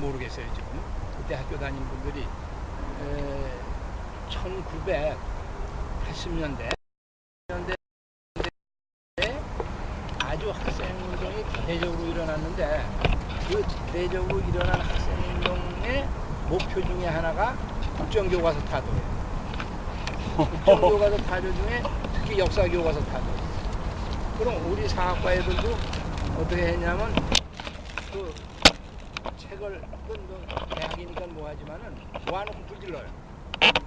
모르겠어요 지금 그때 학교 다닌 분들이 에, 1980년대 년대 아주 학생운동이 대대적으로 일어났는데 그 대대적으로 일어난 학생운동의 목표 중에 하나가 국정교과서 타도예요. 국정교과서 타도 중에 특히 역사교과서 타도. 그럼 우리 사학과 애들도 어떻게 했냐면 그 책을 그건 뭐 대학이니까 뭐하지만은 모아놓고 불질러요.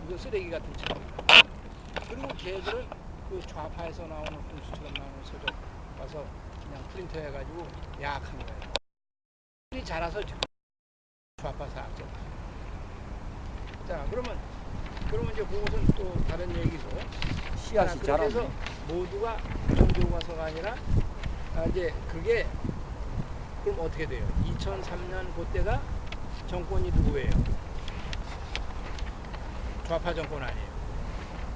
이거 쓰레기 같은 책. 그리고 걔들은 그 좌파에서 나오는 군수처럼 나오는 서적 와서 그냥 프린터 해가지고 야학한 거예요. 이 자라서 좌파 사학자. 자 그러면 그러면 이제 그것은 또 다른 얘기고. 씨앗이 자, 그래서 자랐네. 모두가 국정교과서가 아니라 아, 이제 그게 그럼 어떻게 돼요? 2003년 그때가 정권이 누구예요? 좌파 정권 아니에요.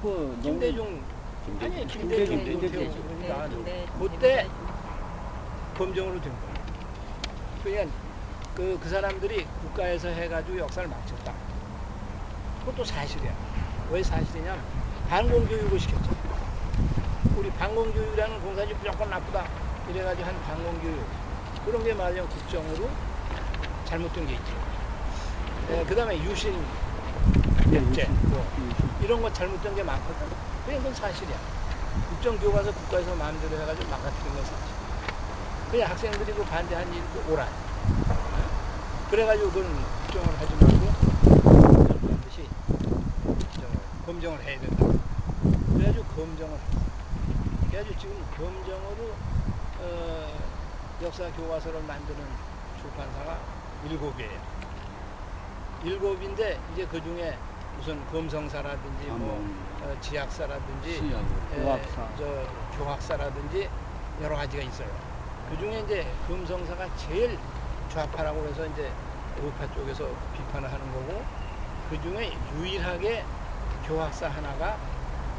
그 김대중 아니 김대중 김대중, 김대중 김대중. 그러니까 그때 검정으로 된 거예요. 그러니까 그, 그 사람들이 국가에서 해가지고 역사를 망쳤다. 그것도 사실이야. 왜 사실이냐면 반공교육을 시켰죠. 우리 반공교육이라는 공사지 무조건 나쁘다. 이래가지고 한 반공교육. 그런 게 말하자면 국정으로 잘못된 게 있죠. 그 다음에 유신 예, 백제 유신. 뭐 유신. 이런 거 잘못된 게 많거든. 그냥 그건 사실이야. 국정교과서 국가에서 마음대로 해가지고 망가뜨린 건 사실. 그냥 학생들이 그 반대한 일도 오라. 그래가지고 그건 국정을 하지 말고 반드시 저 검정을 해야 된다. 그래가지고 검정을 했어. 그래가지고 지금 검정으로 어, 역사 교과서를 만드는 출판사가 일곱이에요. 일곱인데 이제 그 중에 무슨 검성사라든지 아, 뭐 뭐, 어, 지학사라든지 씨앗, 에, 교학사. 저 교학사라든지 여러 가지가 있어요. 그 중에 이제 금성사가 제일 좌파라고 해서 이제 우파 쪽에서 비판을 하는 거고 그 중에 유일하게 교학사 하나가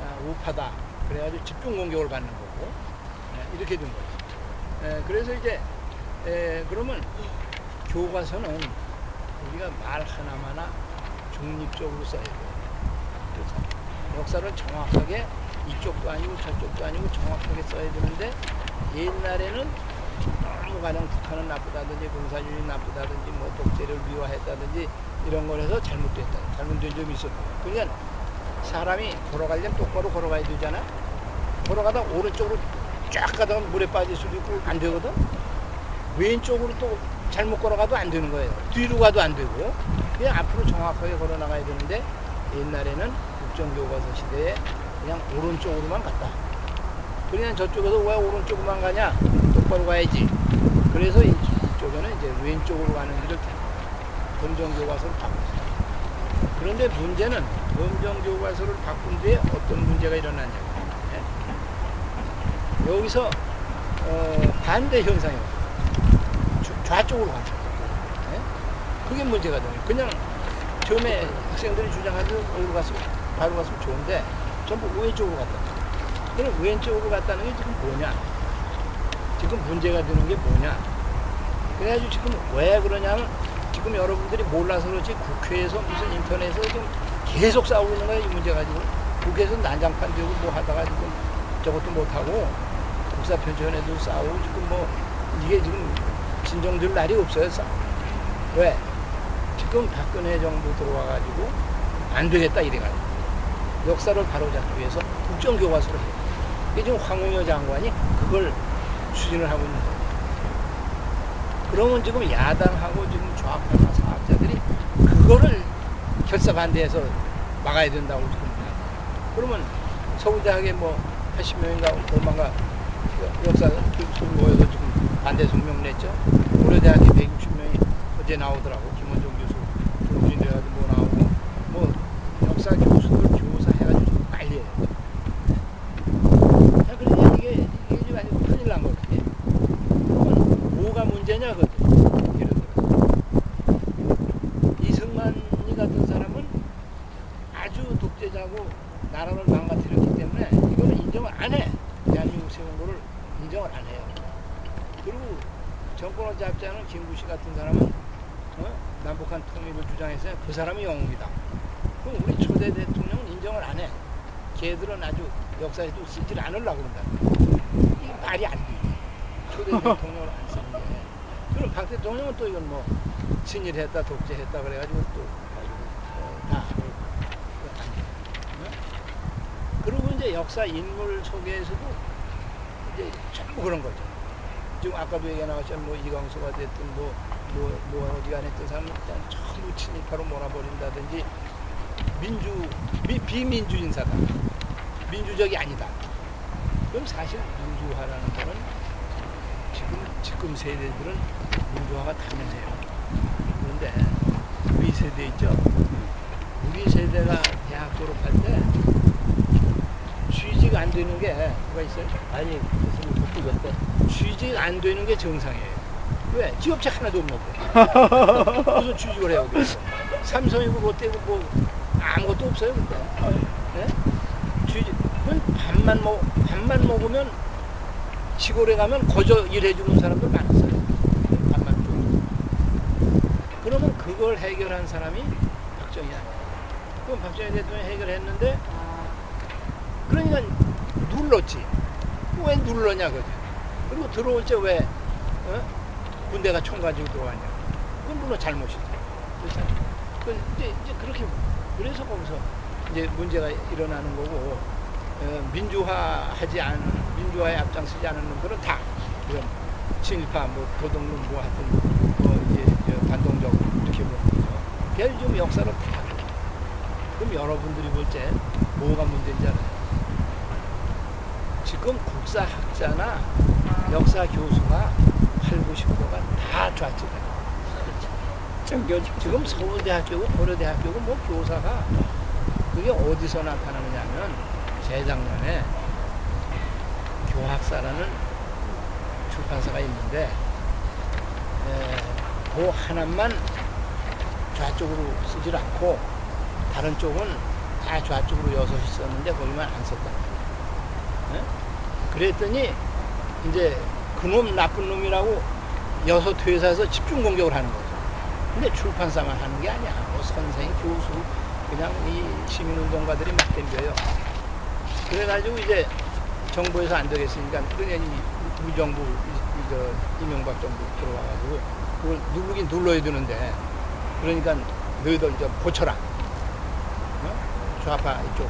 아, 우파다. 그래가지고 집중 공격을 받는 거고 예, 이렇게 된 거예요. 예, 그래서 이제 에, 그러면 교과서는 우리가 말 하나마나 중립적으로 써야 돼요. 그래서 역사를 정확하게 이쪽도 아니고 저쪽도 아니고 정확하게 써야 되는데 옛날에는 너무 가령 북한은 나쁘다든지 공산주의 나쁘다든지 뭐 독재를 미화했다든지 이런 걸 해서 잘못됐다. 잘못된 점이 있었고. 그러니까 사람이 걸어가려면 똑바로 걸어가야 되잖아. 걸어가다 오른쪽으로 쫙 가다가 물에 빠질 수도 있고 안 되거든. 왼쪽으로 또 잘못 걸어가도 안 되는 거예요. 뒤로 가도 안 되고. 그냥 앞으로 정확하게 걸어 나가야 되는데 옛날에는 국정교과서 시대에 그냥 오른쪽으로만 갔다. 그냥 저쪽에서 왜 오른쪽으로만 가냐? 똑바로 가야지. 그래서 이- 이쪽에는 이제 왼쪽으로 가는 길을 검정교과서를 바꿨어요. 그런데 문제는 검정교과서를 바꾼 뒤에 어떤 문제가 일어났냐면 예? 여기서 어, 반대 현상이 좌쪽으로 가는 거예요. 예? 그게 문제가 되는 거예요. 그냥 처음에 학생들이 주장하는 여기로 갔으면 바로 갔으면 좋은데 전부 왼쪽으로 갔다. 그럼 왼쪽으로 갔다는 게 지금 뭐냐? 지금 문제가 되는 게 뭐냐? 그래가지고 지금 왜 그러냐면 지금 여러분들이 몰라서 그렇지 국회에서 무슨 인터넷에서 지금 계속 싸우고 있는 거야 이 문제 가지고 국회에서 난장판 되고 뭐 하다가 지금 저것도 못하고 국사편찬에도 싸우고 지금 뭐 이게 지금 진정될 날이 없어요 싸 왜? 지금 박근혜 정부 들어와가지고 안 되겠다 이래가지고 역사를 바로잡기 위해서 국정교과서를 해요. 이게 지금 황운여 장관이 그걸 추진을 하고 있는 거예요. 그러면 지금 야당하고 지금 좌파나 사학자들이 그거를 결사 반대해서 막아야 된다고 지금. 그러면 서울대학에 뭐 80명인가 5만가 역사 교수 모여서 지금 반대 성명 냈죠. 고려대학에 160명이 어제 나오더라고. 김원종 교수 정신돼가지고 뭐 나오고 뭐 역사 교수들 교사 해가지고 좀 빨리 해야 돼. 자, 그러니까 이게 이게 지금 아주 큰일 난 거지. 그건 뭐가 문제냐 그거지. 예를 들어서 이승만이 같은 사람은 아주 독재자고 나라를 망가뜨렸기 때문에 이거는 인정을 안 해. 대한민국 세운 거를 인정을 안 해요. 그리고 정권을 잡지 않은 김구씨 같은 사람은 어? 남북한 통일을 주장했어요. 그 사람이 영웅이다. 그럼 우리 초대 대통령은 인정을 안 해. 걔들은 아주 역사에도 쓰질 않으려고 그런다. 이게 말이 안 돼. 초대 대통령을 안 쓰는 게. 그럼 박 대통령은 또 이건 뭐 친일했다, 독재했다 그래가지고 또 어, 다? 그리고 이제 역사 인물 속에서도 이제 전부 그런 거죠. 지금 아까도 얘기 나왔지만 뭐 이광수가 됐든 뭐, 뭐, 뭐 어디가 됐든 사람은 그냥 전부 친일파로 몰아버린다든지 민주, 미, 비민주 인사다. 민주적이 아니다. 그럼 사실 민주화라는 거는 지금, 지금 세대들은 민주화가 다면서요. 그런데 우리 세대 있죠? 우리 세대가 대학 졸업할 때 취직 안 되는 게 뭐가 있어요? 아니 무슨 복부였대. 취직 안 되는 게 정상이에요. 왜? 지업체 하나도 없는데. 무슨 취직을 해요. 삼성이고 롯데고 뭐 아무것도 없어요, 근데. 네? 취직. 밥만 먹, 밥만 먹으면 시골에 가면 거저 일해주는 사람들 많았어요. 밥만 주고. 그러면 그걸 해결한 사람이 박정희 아니에요. 그럼 박정희 대통령이 해결했는데, 그러니까 눌렀지. 왜 눌러냐, 그지? 그리고 들어올 때 왜, 어? 군대가 총 가지고 들어왔냐. 그건 물론 잘못이죠. 그렇잖아. 그 이제, 이제 그렇게, 그래서 거기서 이제 문제가 일어나는 거고, 어, 민주화하지 않은, 민주화에 앞장서지 않은 놈들은 다, 그런 친일파, 뭐, 도덕론, 뭐 하여튼, 뭐, 이제, 저 반동적, 이렇게 보는 거죠. 그래서 좀 역사를 다. 그럼 여러분들이 볼 때 뭐가 문제인지 알아요? 지금 국사학자나 역사 교수가 8, 90%가 다 좌측이에요. 지금 서울대학교고 고려대학교고 뭐 교사가 그게 어디서 나타나느냐면 재작년에 교학사라는 출판사가 있는데 에, 그 하나만 좌쪽으로 쓰질 않고 다른 쪽은 다 좌쪽으로 여섯이 썼는데 거기만 안 썼다. 예? 그랬더니 이제 그놈 나쁜 놈이라고 여섯 회사에서 집중 공격을 하는 거죠. 근데 출판사만 하는 게 아니야. 뭐 선생, 교수, 그냥 이 시민운동가들이 막 덤벼요. 그래가지고 이제 정부에서 안 되겠으니까 이, 이, 저, 이명박 정부 들어와가지고 그걸 누르긴 눌러야 되는데 그러니까 너희들 좀 고쳐라. 어? 좌파 이쪽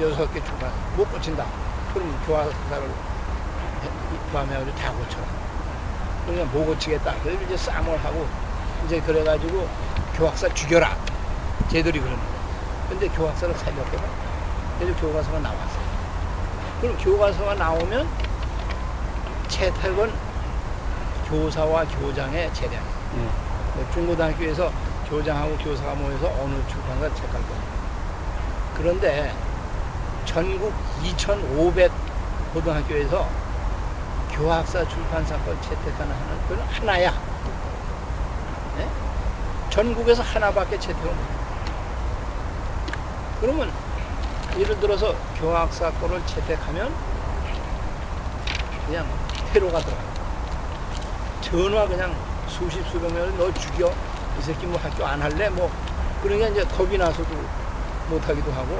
여섯 개 출판 못 고친다. 그럼 교화사를 포함해가지고 다 고쳐라. 그러니까 못 고치겠다. 그래서 이제 싸움을 하고 이제 그래가지고 교학사 죽여라. 쟤들이 그러는 거야. 근데 교학사를 살렸거든. 그래서 교과서가 나왔어요. 그럼 교과서가 나오면 채택은 교사와 교장의 재량. 예. 중고등학교에서 교장하고 교사가 모여서 어느 출판사 책할 겁니다. 그런데 전국 2,500 고등학교에서 교학사 출판사 걸 채택하는 하는 그건 하나야. 네? 전국에서 하나밖에 채택을 못해. 그러면 예를 들어서 교학사 거를 채택하면 그냥 테러가 들어가. 전화 그냥 수십 수백 명을 너 죽여 이 새끼 뭐 학교 안 할래 뭐 그러니까 이제 겁이 나서도 못 하기도 하고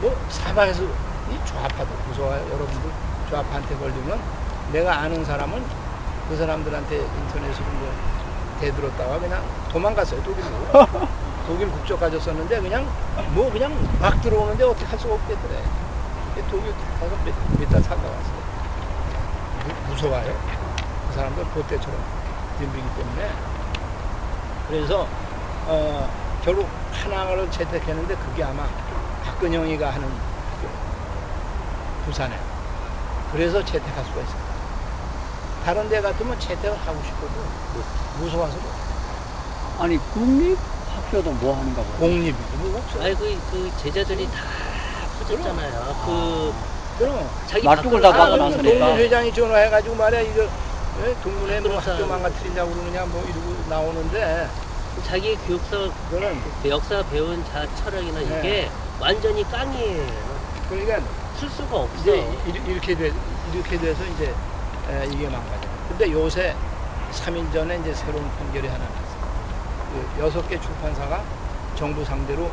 뭐 사방에서 이 좌파도 무서워요 여러분들 좌파한테 걸리면 내가 아는 사람은 그 사람들한테 인터넷으로 뭐 대들었다가 그냥 도망갔어요 독일로. 독일 국적 가졌었는데 그냥 뭐 그냥 막 들어오는데 어떻게 할 수가 없겠더래. 독일 가서 몇달 살다 왔어요. 무, 무서워요. 그 사람들 보때처럼 덤비기 때문에. 그래서 어, 결국 하나를 채택했는데 그게 아마 박근영이가 하는 학교 부산에. 그래서 채택할 수가 있어요 다른 데 같으면 채택을 하고 싶어도 무서워서. 아니 국립 학교도 뭐 하는가 보요 공립이도 뭐 없어요 아니 그, 그 제자들이 다 퍼졌잖아요. 그 그럼 자기 놔두고 밖으로 다 나가는 나가놨으니까. 거예요. 동문 회장이 전화해가지고 말이야 이거 예? 동문회 뭐 그렇죠. 학교 망가뜨리냐고 그러느냐 뭐 이러고 나오는데 자기 교육서 그거는 그 역사 배운 자 철학이나 네. 이게 완전히 깡이에요. 그러니까 쓸 수가 없어. 이제 이- 이렇게 돼 이렇게 돼서 이제 에, 이게 망가져. 근데 요새 3일 전에 이제 새로운 판결이 하나 났어. 그 여섯 개 출판사가 정부 상대로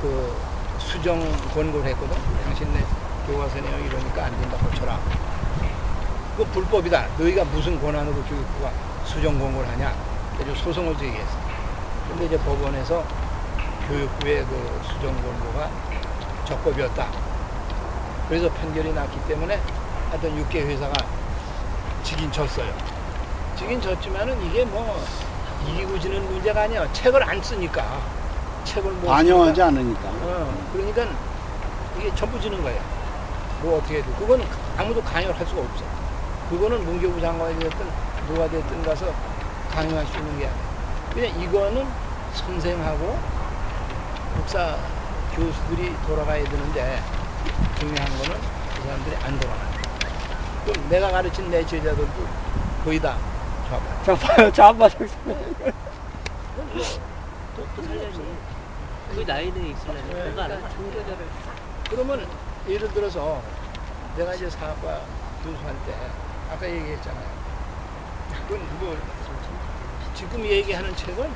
그 수정 권고를 했거든. 당신네 교과서 내용 이러니까 안 된다 고쳐라. 그 불법이다. 너희가 무슨 권한으로 교육부가 수정 권고를 하냐. 그래서 소송을 제기했어. 근데 이제 법원에서 교육부의 그 수정 권고가 적법이었다. 그래서 판결이 났기 때문에 하여튼 6개 회사가 지긴 졌어요. 지긴 졌지만은 이게 뭐 이기고 지는 문제가 아니야. 책을 안 쓰니까. 책을 못 반영하지 쓰니까. 않으니까. 어, 그러니까 이게 전부 지는 거야. 뭐 어떻게 해도. 그건 아무도 강요할 수가 없어. 그거는 문교부 장관이 됐든 누가 됐든 가서 강요할 수 있는 게 아니야. 그냥 이거는 선생하고 목사 교수들이 돌아가야 되는데 중요한 거는 그 사람들이 안 돌아가. 그럼 내가 가르친 내 제자들도 거의 다 좌파. 좌파, 좌파 작성. 또, 또 살려지. 그 나이는 있으려면 네. 그거 안 한다. 종교들을 그러면 예를 들어서 내가 이제 사학과 교수할 때 아까 얘기했잖아요. 그건 뭐 지금 얘기하는 책은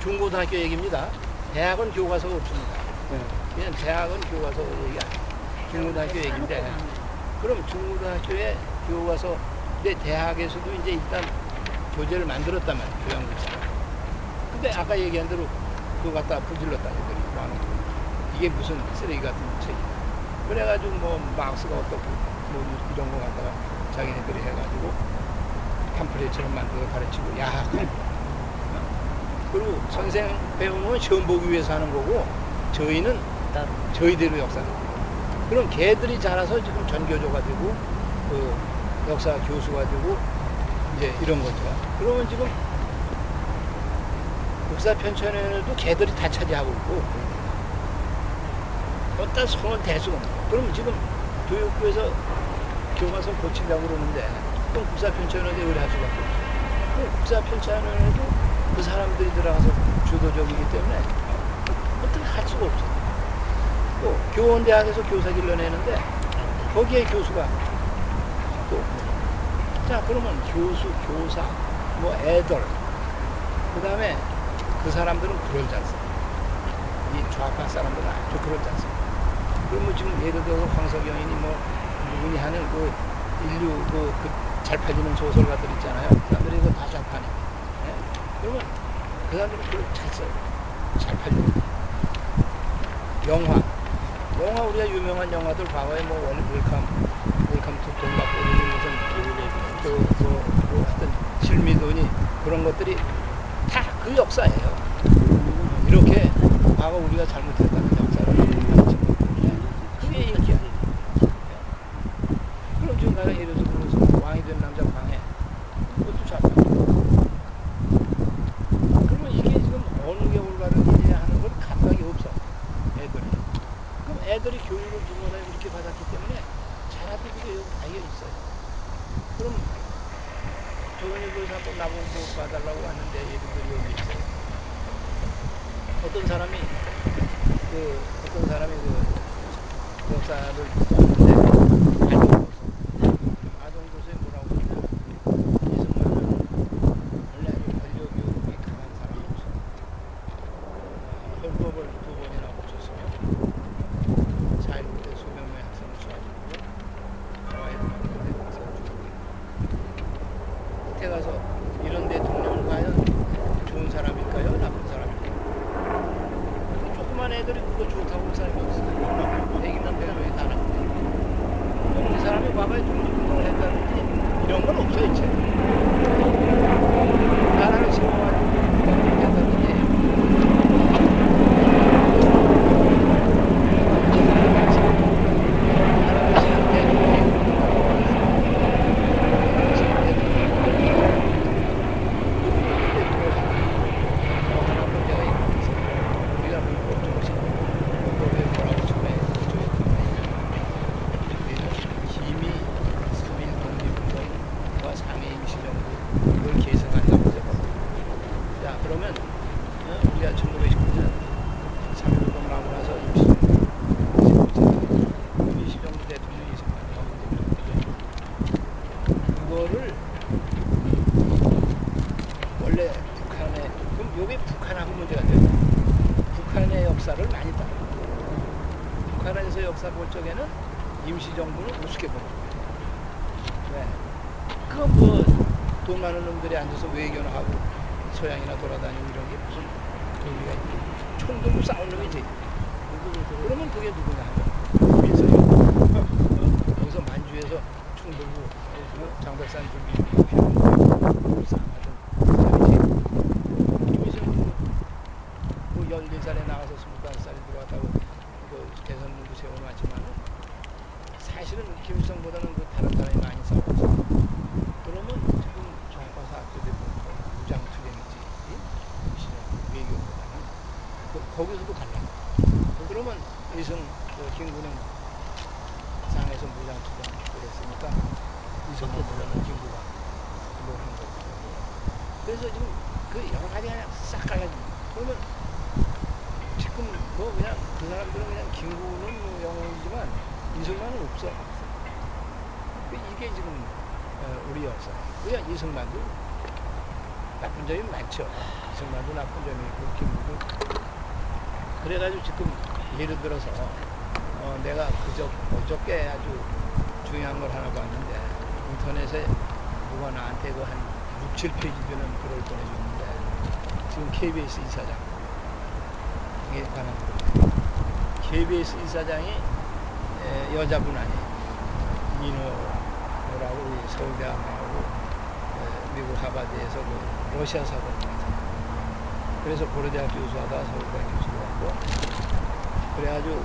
중고등학교 얘기입니다. 대학은 교과서가 없습니다. 네. 그냥 대학은 교과서 얘기 아니에요. 중고등학교 얘기인데 그럼 중고등학교에 교과서 근데 대학에서도 이제 일단 교재를 만들었단 말이에요. 교양국사. 근데 아까 얘기한 대로 그거 갖다 부질렀다. 이게 무슨 쓰레기 같은 책이야. 그래가지고 뭐 막스가 어떻고 뭐 이런 거 갖다가 자기네들이 해가지고 팜플렛처럼 만들어 가르치고 야 그리고 선생 배우는 건 시험 보기 위해서 하는 거고 저희는. 저희대로 역사를 그럼 걔들이 자라서 지금 전교조가 되고 그 역사 교수가 되고 이제 이런 거죠 그러면 지금 역사 편찬에도 걔들이 다 차지하고 있고 어떤 손을 댈 수가 없는 거예요. 그럼 지금 교육부에서 교과서 고치려고 그러는데 그럼 국사 편찬원에 의뢰할 수밖에 없어요. 국사 편찬원에도 그 사람들이 들어가서 주도적이기 때문에 어떻게 할 수가 없어요. 또 교원대학에서 교사 길러내는데 거기에 교수가 또 없고. 자 그러면 교수, 교사, 뭐 애들 그 다음에 그 사람들은 그러지 않습니다. 이 좌파 사람들은 아주 그러지 않습니다. 그러면 지금 예를 들어서 황석영이니 뭐 누구니 하는 그 인류 그, 그 잘 팔리는 소설가들 있잖아요. 그 사람들이 이거 다 좌파네. 예? 그러면 그 사람들은 그걸 잘 써요. 잘 팔리고. 영화. 영화 우리가 유명한 영화들 과거에 뭐 웰- 웰컴 웰컴 투 동갑보리니 무슨 그, 뭐, 뭐 하여튼 실미도니 그런 것들이 다 그 역사예요. 이렇게 과거 우리가 잘못했다는 역사를 그게 인기야. 많은 놈들이 앉아서 외교나 하고 서양이나 돌아다니고 이런 게 무슨 의미가 있고 총 들고 싸우는 놈이지. 그러면 그게 누구냐 하면 민석이 거기서 만주에서 총 들고 어? 장백산 준비 사람이지. 김일성은 뭐 14살에 나가서 25살에 들어왔다고 그 개선문도 세워놨지만 사실은 김일성보다는 그 다른 사람이 많이 싸웠죠. 그러면 지금 좌파 사학교들 무장 투쟁이지. 이 외교보다는 그, 거기서도 갈라. 그러면 이승 그 김구는 상에서 무장 투쟁을 했으니까 이승보다는 김구가 뭐한 거고. 그래서 지금 그 여러 가지가 그냥 싹 갈라집니다. 그러면 지금 뭐 그냥 그 사람들은 그냥 김구는 뭐 영웅이지만 이승만은 없어. 그 이게 지금 어, 우리 역사예요. 그냥 이승만도 나쁜 점이 많죠. 이승만도 나쁜 점이 있고 김구도 그래가지고 지금 예를 들어서 어, 내가 그저 어저께 아주 중요한 걸 하나 봤는데 인터넷에 누가 나한테 그 한 6, 7페이지 되는 글을 보내줬는데 지금 KBS 이사장 이게 관한 글이에요. KBS 이사장이 에, 여자분 아니에요. 우리 서울대학 나오고 에, 미국 하버드에서 그 러시아 사관 그래서 고려대학 교수하다 서울대학 교수 도 하고 그래가지고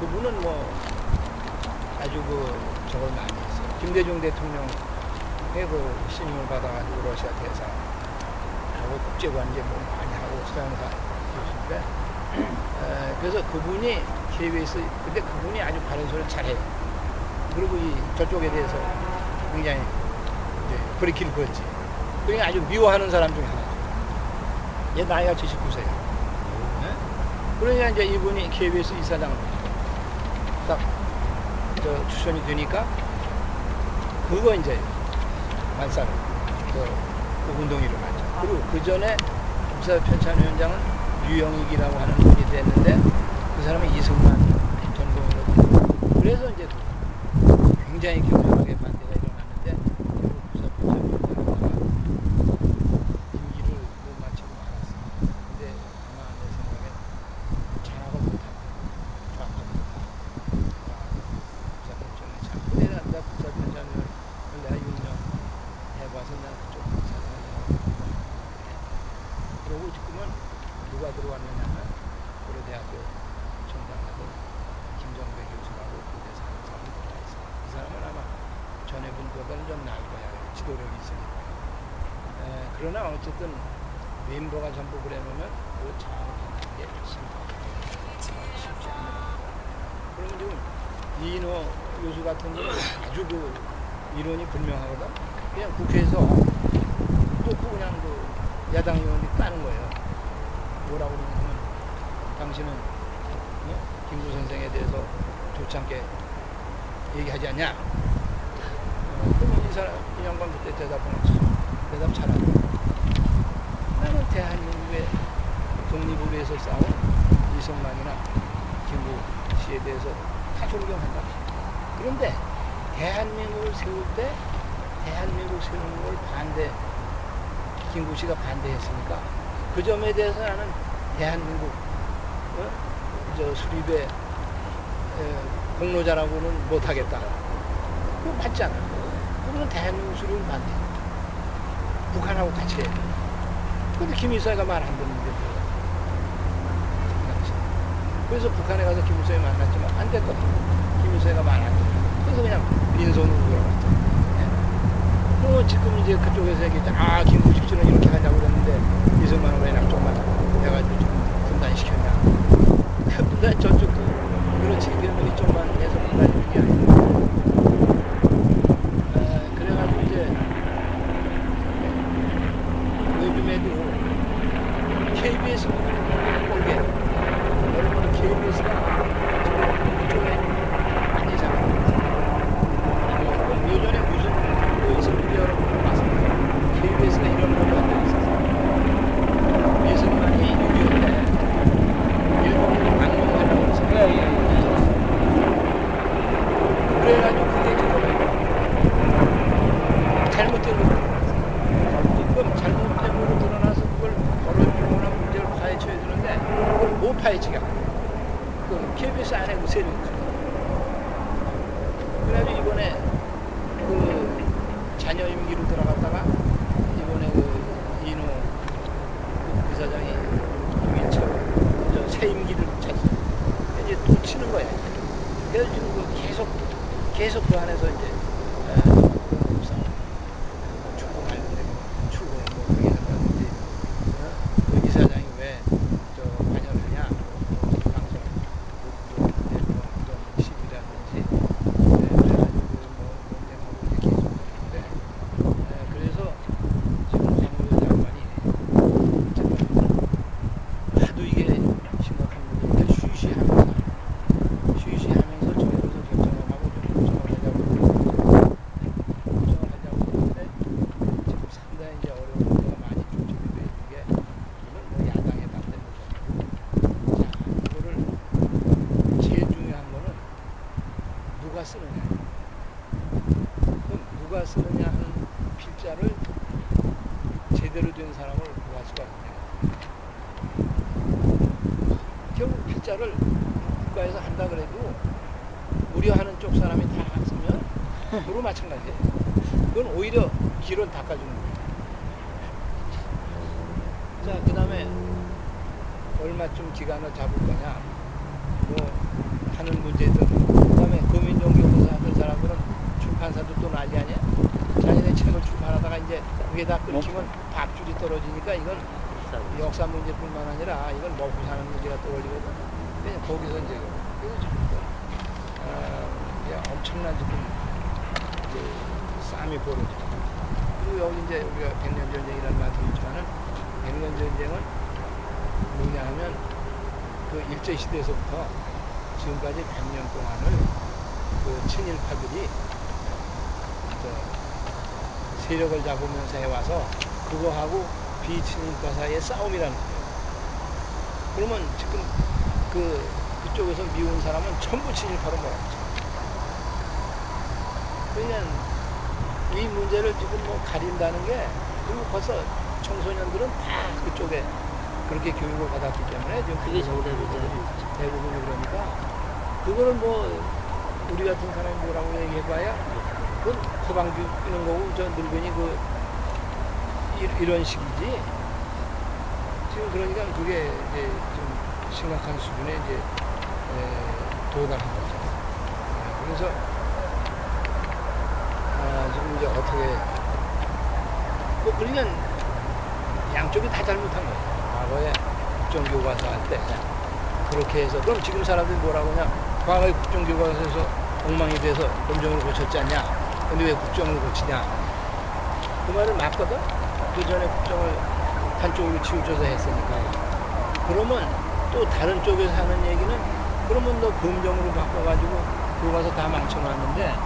그분은 뭐 아주 그 저걸 많이 했어요. 김대중 대통령의 그 신임을 받아가지고 러시아 대사 하고 국제관계 뭐 많이 하고 서양사 교수인데 에, 그래서 그분이 KBS 근데 그분이 아주 바른 소리를 잘해요. 그리고 이 저쪽에 대해서 굉장히 이제 브레이크를 걸지. 그게 아주 미워하는 사람 중에 하나죠. 얘 나이가 79세예요. 그러니까 이제 이분이 KBS 이사장을 딱저 추천이 되니까 그거 이제 만사를 그, 그 운동이 일어났죠. 그리고 그 전에 국사 편찬 위원장은 유영익이라고 하는 분이 됐는데 그 사람은 이승만 전공이거든요. 그래서 이제 굉장히 격렬하게 반대가 일어났는데 결국 국사 편찬위원장이 임기를 못 마치고 말았어요. 근데 아마 내 생각에 장악을 못하고 좌파도 못하고 국사편찬을 참 내가 나 국사편찬을 내가 6년 해봐서 난 그쪽 사람을 내가 지금은 누가 들어왔느냐면 고려대학교 총장하고 김정배 교수라고 하는 사람이 들어와 있어요. 이 사람은 아마 전에 분보다는 좀 나을 거야. 지도력이 있으니까. 에, 그러나 어쨌든 멤버가 전부 그래 놓으면 그 장악을 한다는 게 쉽지 일이에요. 그러면 지금 이인호 교수 같은 분은 아주 그 이론이 분명하거든. 그냥 국회에서 놓고 그냥 그 야당 의원들이 까는 거예요. 뭐라고 그러냐면 당신은 어? 김구 선생에 대해서 좋지 않게 얘기하지 않냐? 어, 그러면 이 사람 이 양반 그때 대답하는 대답 잘하고 나는 대한민국의 독립을 위해서 싸운 이승만이나 김구 씨에 대해서 다 존경한다. 그런데 대한민국을 세울 때 대한민국 세우는 걸 반대 김구 씨가 반대했으니까 그 점에 대해서 나는 대한민국 어? 저 수립의 에, 공로자라고는 못하겠다. 그거 맞잖아. 그러면 대한민국 수립을 반대. 북한하고 같이 해. 근데 김일성이가 말 안 듣는데 뭐. 그래서 북한에 가서 김일성이 만났지만 안 됐거든. 김일성이가 말 안 듣고. 그래서 그냥 빈손으로 돌아갔죠. 예. 그러면 지금 이제 그쪽에서 얘기했죠. 아, 김구 집주는 이렇게 하자고 그랬는데 이승만은 왜 남쪽만 해가지고 지금 분단시켰냐. 그 분단 저쪽도 그렇지. 그러면 이쪽만 해서 분단이 게 아니고. 에, 그래가지고 이제 요즘에도 KBS 꼴게 여러분 KBS가 이쪽에 안 이상해요. 요전에 무슨 뭐 있었는지 여러분 봤습니다. KBS가 이런 걸로 한적 있었어요. 이승만이 6.25때 파헤치게 하고 그 KBS 안에 그 세력 그래가지고 이번에 그 자녀 임기로 들어갔다가 이번에 그 이노 그 부사장이 6일차 저새 임기를 찾지 이제 또 치는 거야 그래서 지금 그 계속 계속 그 안에서 이제 에, 그 싸움. 출근할 때 출근을 뭐 그렇게 한다든지 어? 그 이사장이 왜저 관여를 하냐 방송 그, 그, 그, 그, 시비라든지 네, 그래가지고 뭐 논쟁하고 이렇게 계속 하는데 네, 그래서 지금 정부 장관이 정말 하도 이게 심각한 문제니까 쉬쉬하면서 쉬쉬하면서 저희들도 결정을 하고 좀 조정을 하자고 조정을 하자고 했는데 지금 상당히 이제 어려운 문제가 많이 중첩이 돼 있는 게 이건 뭐 야당의 반대 문제고 자 이거를 제일 중요한 거는 누가 쓰느냐 그럼 누가 쓰느냐 하는 필자를 제대로 된 사람을 구할 수가 있냐 결국 필자를 국가에서 한다 그래도 우려하는 쪽 사람이 다 쓰면 그로 마찬가지예요. 그건 오히려 길을 닦아주는 거예요. 자, 그 다음에 얼마쯤 기간을 잡을 거냐, 뭐 하는 문제들. 그 다음에 거민종교부사 하는 사람들은 출판사도 또 난리 아니야? 자기네 책을 출판하다가 이제 그게 다 끊기면 밥줄이 떨어지니까 이건 역사 문제뿐만 아니라 이건 먹고 사는 문제가 떠올리거든. 근데 거기서 이제 어, 이제 엄청난 지금 이제 싸움이 벌어지고. 그리고 여기 이제 우리가 백년 전쟁이라는 말도 있지만은 백년 전쟁은 뭐냐 하면 그 일제 시대에서부터 지금까지 100년 동안을 그 친일파들이 저 세력을 잡으면서 해와서 그거하고 비친일파 사이의 싸움이라는 거예요. 그러면 지금 그 그쪽에서 미운 사람은 전부 친일파로 몰아붙여. 그러니까 이 문제를 지금 뭐 가린다는 게 그리고 벌써 청소년들은 다 그쪽에 그렇게 교육을 받았기 때문에 지금 그게 정답이죠. 대부분이 그러니까 그거는 뭐 우리 같은 사람이 뭐라고 얘기해봐야 그건 호방주 이는 거고 저 늙은이 그 이- 이런 식이지 지금 그러니까 그게 이제 좀 심각한 수준에 이제 에, 도달한 거죠. 예, 그래서 아, 지금 이제 어떻게 뭐 그러니까 양쪽이 다 잘못한 거예요. 과거에 국정교과서 할 때 그렇게 해서 그럼 지금 사람들이 뭐라고 하냐 과거에 국정교과서에서 엉망이 돼서 검정을 고쳤지 않냐 근데 왜 국정을 고치냐? 그 말을 맞거든? 그 전에 국정을 한쪽으로 치우쳐서 했으니까. 그러면 또 다른 쪽에서 하는 얘기는 그러면 너 검정으로 바꿔가지고 교과서 다 망쳐놨는데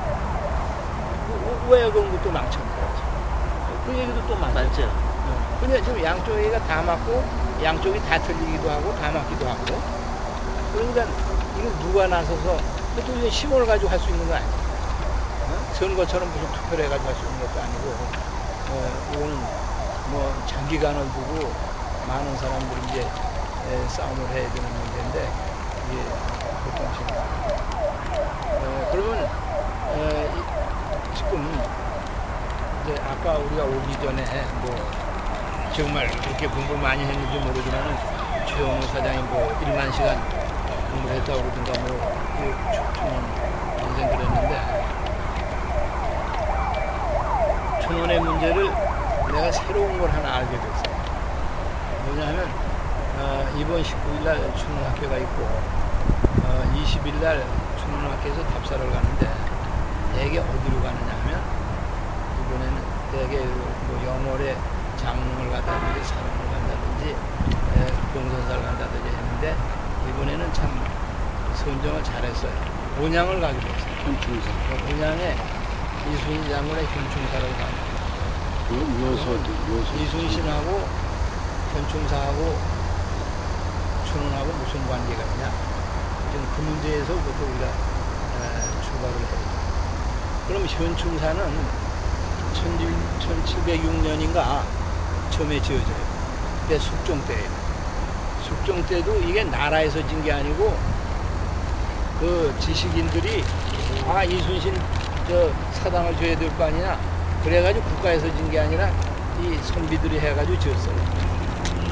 그- 왜 그런 것도 망쳤냐 그 얘기도 또 맞아. 맞죠? 어, 근데 지금 양쪽 얘기가 다 맞고 양쪽이 다 틀리기도 하고 다 맞기도 하고. 그러니까 이거 누가 나서서 또 이게 힘을 가지고 할 수 있는 거 아니야? 어? 선거처럼 무슨 투표를 해가지고 할수 있는 것도 아니고 어, 이거는 뭐 장기간을 두고 많은 사람들이 이제 에, 싸움을 해야 되는 문제인데 이게 보통 지금. 어, 그러면 에, 이- 지금 이제 아까 우리가 오기 전에 뭐 정말 그렇게 공부를 많이 했는지 모르지만은 최영우 사장이 뭐 1만 시간 공부를 했다고 그러든가 뭐그 천 인생 그랬는데 천원의 문제를 내가 새로운 걸 하나 알게 됐어요. 뭐냐면 어, 이번 19일 날 춘문학교가 있고 어, 20일 날 춘문학교에서 답사를 가는데 대개 어디로 가느냐 하면 이번에는 대개 뭐 영월에 장흥을 간다든지 사릉을 간다든지 에, 봉선사를 간다든지 했는데 이번에는 참 선정을 잘했어요. 온양을 가기로 했어요. 온양에 이순신 장군의 현충사를 가고 요소, 요소. 이순신하고 현충사하고 춘원하고 무슨 관계가 있냐 지금 그 문제에서부터 우리가 에, 출발을 해요. 그럼 현충사는 1706년인가 처음에 지어져요. 그때 숙종 때예요. 숙종 때도 이게 나라에서 진 게 아니고 그 지식인들이 아 이순신 저 사당을 줘야 될 거 아니냐 그래가지고 국가에서 진게 아니라 이 선비들이 해가지고 지었어요.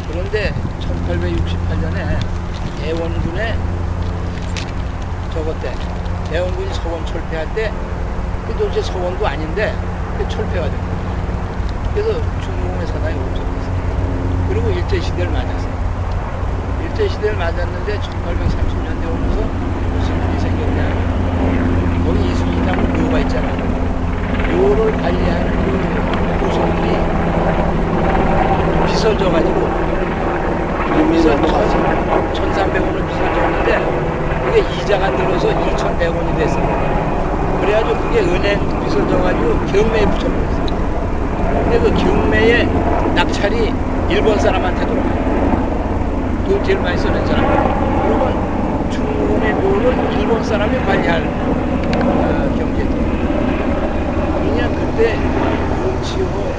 그런데 1868년에 대원군의 저것 때 대원군이 서원 철폐할 때그 도대체 서원도 아닌데 그 철폐가 된 거예요. 그래서 중국의 사당이 없어졌어요. 그리고 일제시대를 맞았어요. 일제시대를 맞았는데 1830년대 오면서 무슨 일이 생겼냐 거기 이순신하고 묘가 있잖아요. 묘를 관리하는 그 고성들이 빚을 져가지고 빚을 져서 1300원을 빚을 졌는데 그게 이자가 늘어서 2100원이 됐어요. 그래가지고 그게 은행 빚을 져가지고 경매에 붙여버렸어요. 근데 그 경매에 낙찰이 일본 사람한테 들어가요. 돈 제일 많이 쓰는 사람. 그러면 중국의 묘를 일본 사람이 관리할 어, 경제죠. 그냥 그때 윤치호,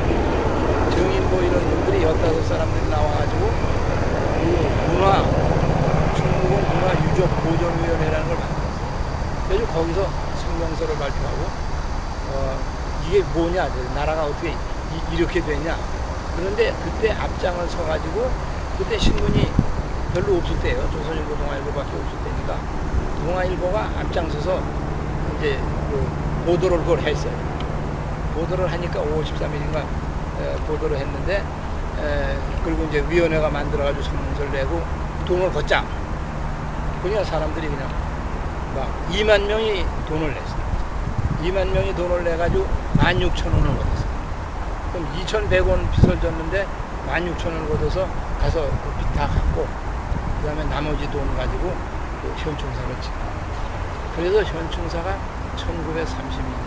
정인보 이런 분들이 열다섯 사람들이 나와가지고 그 문화, 중국은 문화 유적 보존위원회라는 걸 만들었어요. 그래서 거기서 성명서를 발표하고 어, 이게 뭐냐, 나라가 어떻게 이, 이렇게 되냐. 그런데 그때 앞장을 서가지고 그때 신문이 별로 없을 때예요. 조선일보, 동아일보밖에 없을 때니까 동아일보가 앞장서서 이제 그 보도를 그걸 했어요. 보도를 하니까 5월 13일인가 보도를 했는데 에, 그리고 이제 위원회가 만들어가지고 성명서를 내고 돈을 걷자. 그냥 사람들이 그냥 막 2만 명이 돈을 냈어요. 2만 명이 돈을 내가지고 16,000원을 얻었어요. 그럼 2,100원 빚을 졌는데 16,000원을 얻어서 가서 그 빚다 갚고 그 다음에 나머지 돈 가지고 그 현충사를 짓고 그래서 현충사가 1932년에